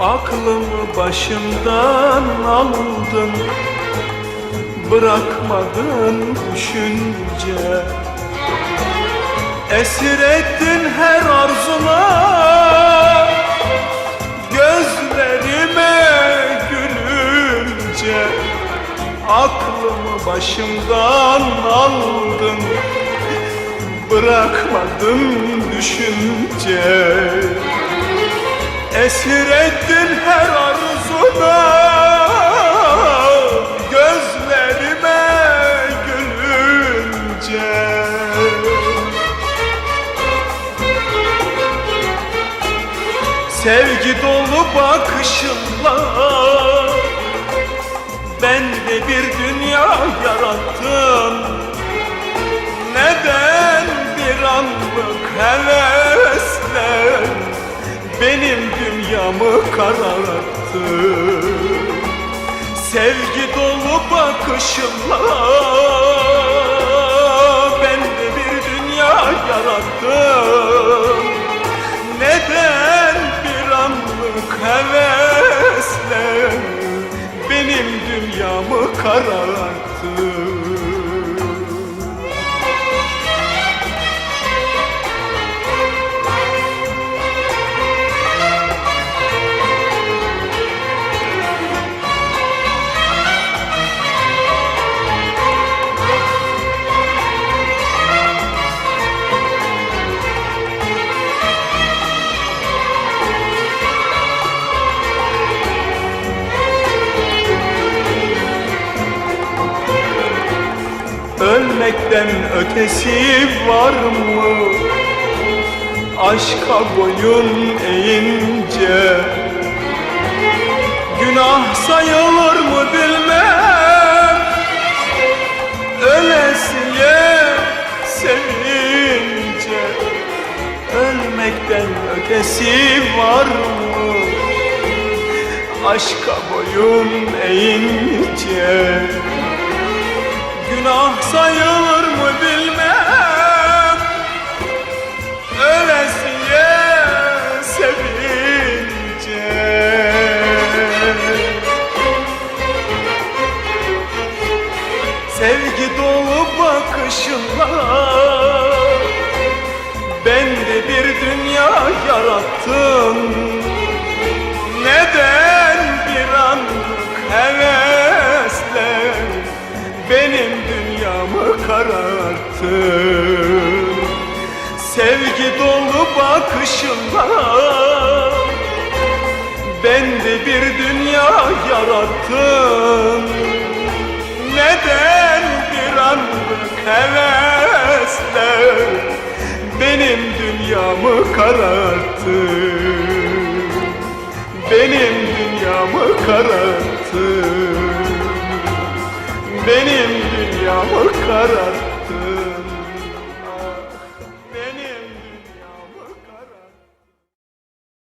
Aklımı başımdan aldın. Bırakmadın düşünce. Esir ettin her arzuma Gözlerime gülünce Aklımı başımdan aldın. Bırakmadın düşünce Esir ettin her arzuna. Gözlerime gülünce. Sevgi dolu bakışınla Ben de bir dünya yarattım. Neden bir anlık hevesle dünyamı kararttı Sevgi dolu bakışınla Ben de bir dünya yarattım. Neden bir anlık hevesle Benim dünyamı kararttı Ölmekten ötesi var mı? Aşka boyun eğince Günah sayılır mı bilmem Ölesiye sevince Ölmekten ötesi var mı? Aşka boyun eğince Günah sayılır mı bilmem. Ölesiye sevince. Sevgi dolu bakışınla Ben de bir dünya yarattım dünyamı kararttı. Sevgi dolu bakışınla Ben de bir dünya yarattım. Neden bir anlık hevesle Benim dünyamı kararttı? Benim dünyamı kararttı. Benim dünyamı kararttı